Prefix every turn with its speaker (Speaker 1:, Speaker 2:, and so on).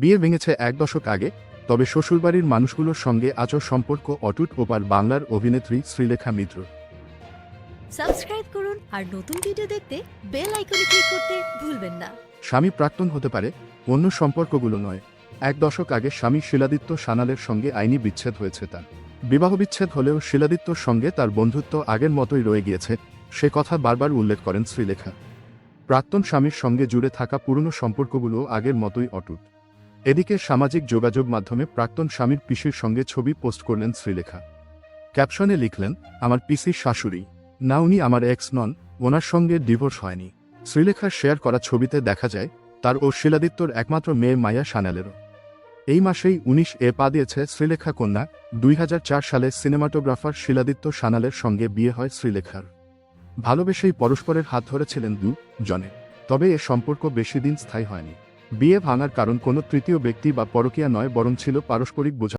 Speaker 1: বিয়ে ভেঙেছে এক দশক আগে তবে শ্বশুরবাড়ির মানুষগুলোর সঙ্গে আচর সম্পর্ক অটুট ওপার বাংলার অভিনেত্রী শ্রীলেখা মিত্র।
Speaker 2: সাবস্ক্রাইব করুন আর নতুন ভিডিও দেখতে বেল আইকনে ক্লিক করতে ভুলবেন না।
Speaker 1: স্বামী প্রাক্তন হতে পারে অন্য সম্পর্কগুলো নয়। এক দশক আগে স্বামী শিলাদিত্য সানালের সঙ্গে আইনি বিচ্ছেদ হয়েছে তার। বিবাহ বিচ্ছেদ হলেও শিলাদিত্যর সঙ্গে তার বন্ধুত্ব আগের মতোই রয়ে গিয়েছে সে কথা বারবার উল্লেখ করেন শ্রীলেখা। প্রাক্তন স্বামীর সঙ্গে জুড়ে থাকা পুরনো সম্পর্কগুলো আগের মতোই অটুট। এদিকে সামাজিক যোগাযোগ মাধ্যমে প্রাক্তন স্বামীর পিসির সঙ্গে ছবি পোস্ট করলেন শ্রীলেখা। ক্যাপশনে লিখলেন, আমার পিসির শাশুড়ি। না, উনি আমার এক্স নন, ওনার সঙ্গে ডিভোর্স হয়নি। শ্রীলেখার শেয়ার করা ছবিতে দেখা যায়, তার ও শিলাদিত্যর একমাত্র মেয়ে মায়া সানালেরও এই মাসেই উনিশ এ পা দিয়েছে শ্রীলেখা কন্যা, দুই হাজার চার সালে সিনেমাটোগ্রাফার শিলাদিত্য সানালের সঙ্গে বিয়ে হয় শ্রীলেখার। ভালোবেসেই পরস্পরের হাত ধরেছিলেন দু জনে, তবে এ সম্পর্ক বেশি দিন স্থায়ী হয়নি। বিয়ে ভাঙার কারণ কোনো তৃতীয় ব্যক্তি বা পরকীয়া নয় বরং ছিল পারস্পরিক বোঝা